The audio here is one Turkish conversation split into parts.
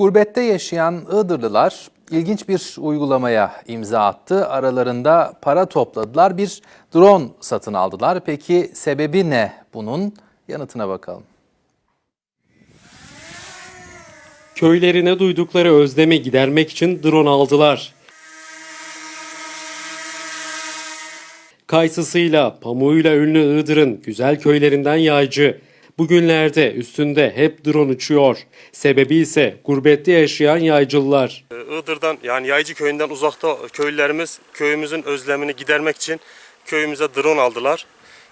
Gurbette yaşayan Iğdırlılar ilginç bir uygulamaya imza attı. Aralarında para topladılar, bir drone satın aldılar. Peki sebebi ne bunun? Yanıtına bakalım. Köylerine duydukları özlemi gidermek için drone aldılar. Kayısısıyla, pamuğuyla ünlü Iğdır'ın güzel köylerinden yaycı. Bugünlerde üstünde hep drone uçuyor. Sebebi ise gurbette yaşayan yaycılılar. Ee, Iğdır'dan yani Yaycı köyünden uzakta köylülerimiz köyümüzün özlemini gidermek için köyümüze drone aldılar.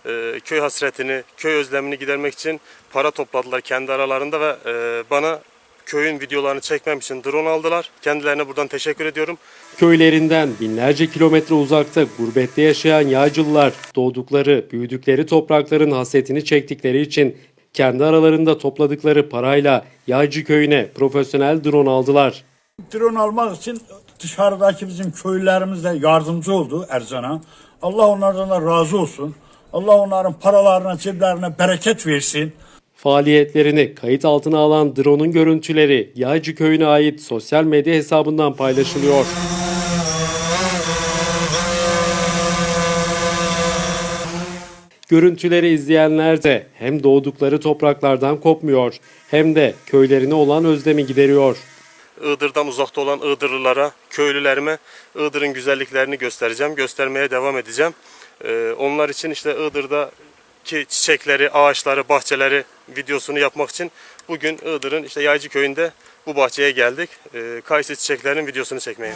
Ee, Köy hasretini, köy özlemini gidermek için para topladılar kendi aralarında ve e, bana köyün videolarını çekmem için drone aldılar. Kendilerine buradan teşekkür ediyorum. Köylerinden binlerce kilometre uzakta gurbette yaşayan yağcılılar doğdukları, büyüdükleri toprakların hasretini çektikleri için kendi aralarında topladıkları parayla Yağcı köyüne profesyonel drone aldılar. Drone almak için dışarıdaki bizim köylülerimiz de yardımcı oldu Ercan'a. Allah onlardan da razı olsun. Allah onların paralarına, ceplerine bereket versin. Faaliyetlerini kayıt altına alan drone'un görüntüleri Yağcı köyüne ait sosyal medya hesabından paylaşılıyor. Görüntüleri izleyenler de hem doğdukları topraklardan kopmuyor hem de köylerine olan özlemi gideriyor. Iğdır'dan uzakta olan Iğdırlılara, köylülerime Iğdır'ın güzelliklerini göstereceğim. Göstermeye devam edeceğim. Ee, onlar için işte Iğdır'daki çiçekleri, ağaçları, bahçeleri videosunu yapmak için bugün Iğdır'ın işte Yaycı köyünde bu bahçeye geldik. Ee, kayısı çiçeklerinin videosunu çekmeye.